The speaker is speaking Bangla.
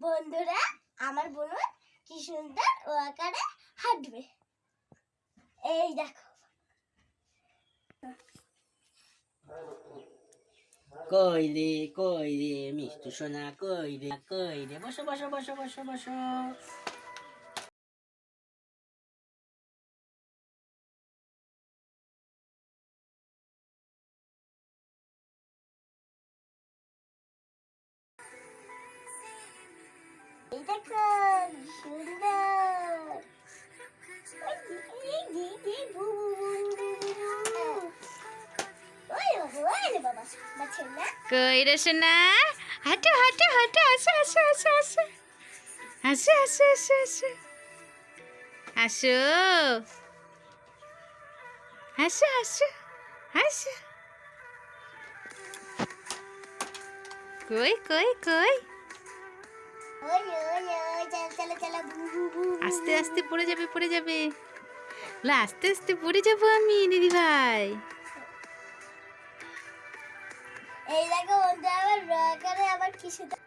বন্ধুরা, আমার বোন কি সুন্দর ও আকারে হাঁটবে। এই দেখো। কই রে কই রে মিষ্টি সোনা কই রে কই রে বসো বসো বসো বসো বসো। রে সোনা হাঁটো হাঁটো হাঁটো, আসো আসো আসো আসো। আসো আসো আসো আসো। আসো। আসো আসো আসো। কই কই কই? আস্তে আস্তে পড়ে যাবে পড়ে যাবে। লা আস্তে আস্তে পড়ে যাব আমি দিদি ভাই। এই দেখো আবার আবার কি সুন্দর